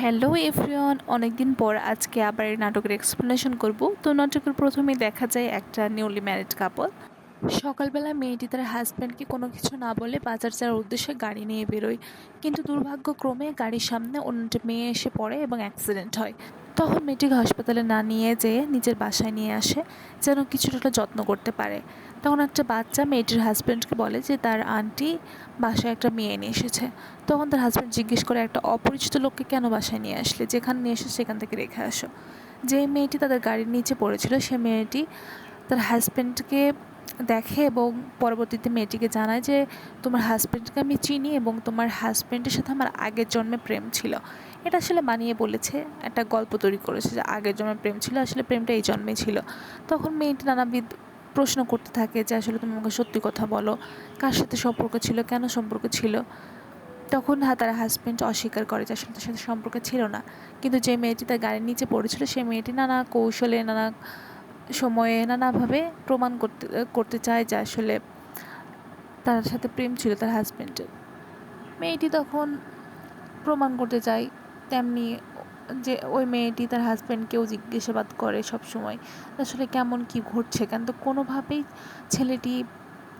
Hello everyone, অনেকদিন পর আজকে আবার এই নাটকের এক্সপ্লেনেশন করব। তো নাটকের প্রথমে দেখা যায় একটা নিউলি ম্যারিড কাপল সকালবেলা মেয়েটি তার হাজব্যান্ডকে কোনো কিছু না বলে বাজার যাওয়ার উদ্দেশ্যে গাড়ি নিয়ে বেরোয়। কিন্তু দুর্ভাগ্যক্রমে গাড়ির সামনে অন্যটি মেয়ে এসে পড়ে এবং অ্যাক্সিডেন্ট হয়। তখন মেয়েটিকে হাসপাতালে না নিয়ে যেয়ে নিজের বাসায় নিয়ে আসে, যেন কিছুটা যত্ন করতে পারে। তখন একটা বাচ্চা মেয়েটির হাজব্যান্ডকে বলে যে, তার আন্টি বাসায় একটা মেয়ে নিয়ে এসেছে। তখন তার হাজব্যান্ড জিজ্ঞেস করে, একটা অপরিচিত লোককে কেন বাসায় নিয়ে আসলে? যেখানে নিয়ে এসে, সেখান থেকে রেখে আসো। যে মেয়েটি তাদের গাড়ির নিচে পড়েছিল, সে মেয়েটি তার হাজব্যান্ডকে দেখে এবং পরবর্তীতে মেয়েটিকে জানায় যে, তোমার হাজব্যান্ডকে আমি চিনি এবং তোমার হাজব্যান্ডের সাথে আমার আগের জন্মে প্রেম ছিল। এটা আসলে বানিয়ে বলেছে, একটা গল্প তৈরি করেছে যে আগের জন্মে প্রেম ছিল, আসলে প্রেমটা এই জন্মে ছিল। তখন মেয়েটি নানাবিধ প্রশ্ন করতে থাকে যে, আসলে তুমি আমাকে সত্যি কথা বলো, কার সাথে সম্পর্ক ছিল, কেন সম্পর্ক ছিল? তখন হ্যাঁ তার হাজব্যান্ড অস্বীকার করে যে, আসলে তার সাথে সম্পর্ক ছিল না। কিন্তু যে মেয়েটি তার গাড়ির নিচে পড়েছিল, সেই মেয়েটি নানা কৌশলে, নানা সময়ে নানাভাবে প্রমাণ করতে করতে চায় যে আসলে তার সাথে প্রেম ছিল তার হাজব্যান্ডের মেয়েটি তখন প্রমাণ করতে চায় তেমনি যে ওই মেয়েটি তার হাজব্যান্ডকেও জিজ্ঞাসাবাদ করে সব সময় আসলে কেমন কি ঘটছে কেন? তো কোনোভাবেই ছেলেটি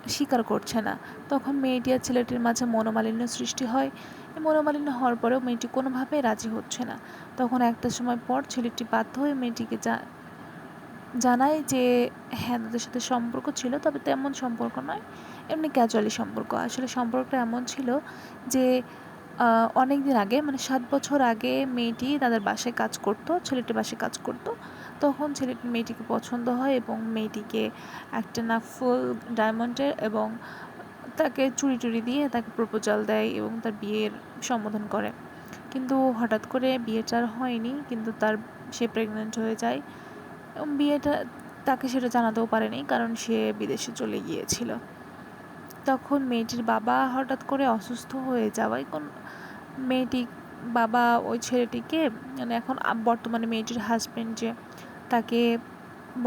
স্বীকার করছে না। তখন মেয়েটি আর ছেলেটির মাঝে মনোমালিন্য সৃষ্টি হয়। এই মনোমালিন্য হওয়ার পরেও মেয়েটি কোনোভাবেই রাজি হচ্ছে না। তখন একটা সময় পর ছেলেটি বাধ্য হয়ে মেয়েটিকে যা জানায় যে হ্যাঁ তাদের সাথে সম্পর্ক ছিল, তবে তেমন সম্পর্ক নয়, এমনি ক্যাজুয়ালি সম্পর্ক। আসলে সম্পর্কটা এমন ছিল যে অনেক দিন আগে মানে সাত বছর আগে মেয়েটি তাদের বাসায় কাজ করতো, ছেলেটির বাসায় কাজ করতো। তখন ছেলেটি মেয়েটিকে পছন্দ হয় এবং মেয়েটিকে একটা না ফুল ডায়মন্ডের এবং তাকে চুরি টুরি দিয়ে তাকে প্রপোজাল দেয় এবং তার বিয়ের সম্বোধন করে। কিন্তু হঠাৎ করে বিয়েটা আর হয়নি, কিন্তু তার, সে প্রেগনেন্ট হয়ে যায়। এবং বিয়েটা তাকে সেটা জানাতেও পারেনি কারণ সে বিদেশে চলে গিয়েছিল। তখন মেয়েটির বাবা হঠাৎ করে অসুস্থ হয়ে যাওয়ায় কোন মেয়েটি বাবা ওই ছেলেটিকে মানে এখন বর্তমানে মেয়েটির হাজব্যান্ড যে, তাকে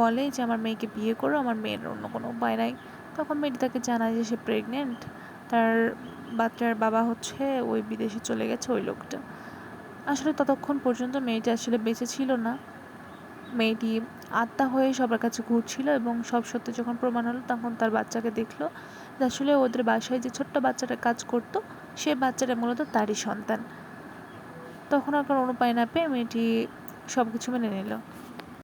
বলে যে, আমার মেয়েকে বিয়ে করো, আমার মেয়ের অন্য কোনো উপায় নাই। তখন মেয়েটি তাকে জানায় যে, সে প্রেগনেন্ট তার বাচ্চার বাবা হচ্ছে ওই বিদেশে চলে গেছে ওই লোকটা। আসলে ততক্ষণ পর্যন্ত মেয়েটি আসলে বেঁচে ছিল না। মেয়েটি আত্মা হয়ে সবার কাছে ঘুরছিল এবং সব সত্য যখন প্রমাণ হলো, তখন তার বাচ্চাকে দেখল। আসলে ওদের বাসায় যে ছোট্ট বাচ্চাটা কাজ করতো, সে বাচ্চাটা মূলত তারই সন্তান। তখন আর কোনো না পেয়ে মেয়েটি সব কিছু মেনে নিল।